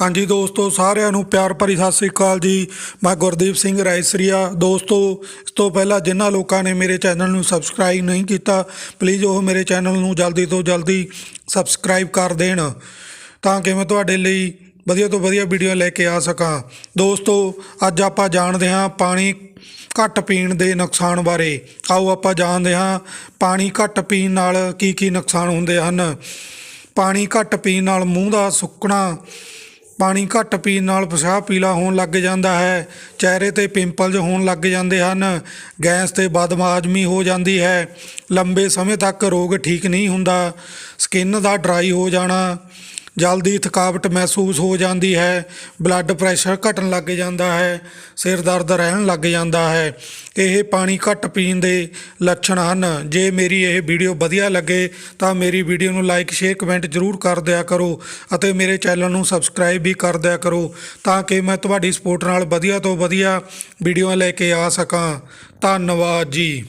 ਹਾਂਜੀ ਦੋਸਤੋ, ਸਾਰਿਆਂ ਨੂੰ ਪਿਆਰ ਭਰੀ ਸਤਿ ਸ੍ਰੀ ਅਕਾਲ ਜੀ। ਮੈਂ ਗੁਰਦੀਪ ਸਿੰਘ ਰਾਇਸਰੀਆ। ਦੋਸਤੋ, ਇਸ ਤੋਂ ਪਹਿਲਾਂ ਜਿਨ੍ਹਾਂ ਲੋਕਾਂ ਨੇ ਮੇਰੇ ਚੈਨਲ ਨੂੰ ਸਬਸਕ੍ਰਾਈਬ ਨਹੀਂ ਕੀਤਾ ਪਲੀਜ਼ ਉਹ ਮੇਰੇ ਚੈਨਲ ਨੂੰ ਜਲਦੀ ਤੋਂ ਜਲਦੀ ਸਬਸਕ੍ਰਾਈਬ ਕਰ ਦੇਣ, ਤਾਂ ਕਿ ਮੈਂ ਤੁਹਾਡੇ ਲਈ ਵਧੀਆ ਤੋਂ ਵਧੀਆ ਵੀਡੀਓ ਲੈ ਕੇ ਆ ਸਕਾਂ। ਦੋਸਤੋ, ਅੱਜ ਆਪਾਂ ਜਾਣਦੇ ਹਾਂ ਪਾਣੀ ਘੱਟ ਪੀਣ ਦੇ ਨੁਕਸਾਨ ਬਾਰੇ। ਆਓ ਆਪਾਂ ਜਾਣਦੇ ਹਾਂ ਪਾਣੀ ਘੱਟ ਪੀਣ ਨਾਲ ਕੀ ਕੀ ਨੁਕਸਾਨ ਹੁੰਦੇ ਹਨ। ਪਾਣੀ ਘੱਟ ਪੀਣ ਨਾਲ ਮੂੰਹ ਦਾ ਸੁੱਕਣਾ ਪਾਣੀ ਘੱਟ ਪੀਣ ਨਾਲ ਪਿਸ਼ਾਬ ਪੀਲਾ ਹੋਣ ਲੱਗ ਜਾਂਦਾ ਹੈ। ਚਿਹਰੇ ਤੇ ਪਿੰਪਲਜ਼ ਹੋਣ ਲੱਗ ਜਾਂਦੇ ਹਨ। ਗੈਸ ਤੇ ਬਦਮਾਜ਼ਮੀ ਹੋ ਜਾਂਦੀ ਹੈ। ਲੰਬੇ ਸਮੇਂ ਤੱਕ ਰੋਗ ਠੀਕ ਨਹੀਂ ਹੁੰਦਾ। ਸਕਿਨ ਦਾ ਡਰਾਈ ਹੋ ਜਾਣਾ। ਜਲਦੀ ਥਕਾਵਟ ਮਹਿਸੂਸ ਹੋ ਜਾਂਦੀ ਹੈ ਬਲੱਡ ਪ੍ਰੈਸ਼ਰ ਘਟਣ ਲੱਗ ਜਾਂਦਾ ਹੈ, ਸਿਰ ਦਰਦ ਰਹਿਣ ਲੱਗ ਜਾਂਦਾ ਹੈ। ਇਹ ਪਾਣੀ ਘੱਟ ਪੀਣ ਦੇ ਲੱਛਣ ਹਨ। ਜੇ ਮੇਰੀ ਇਹ ਵੀਡੀਓ ਵਧੀਆ ਲੱਗੇ, ਤਾਂ ਮੇਰੀ ਵੀਡੀਓ ਨੂੰ ਲਾਈਕ ਸ਼ੇਅਰ ਕਮੈਂਟ ਜ਼ਰੂਰ ਕਰ ਦਿਆ ਕਰੋ ਅਤੇ ਮੇਰੇ ਚੈਨਲ ਨੂੰ ਸਬਸਕ੍ਰਾਈਬ ਵੀ ਕਰ ਦਿਆ ਕਰੋ ਤਾਂ ਕਿ ਮੈਂ ਤੁਹਾਡੀ ਸਪੋਰਟ ਨਾਲ ਵਧੀਆ ਤੋਂ ਵਧੀਆ ਵੀਡੀਓ ਲੈ ਕੇ ਆ ਸਕਾਂ। ਧੰਨਵਾਦ ਜੀ।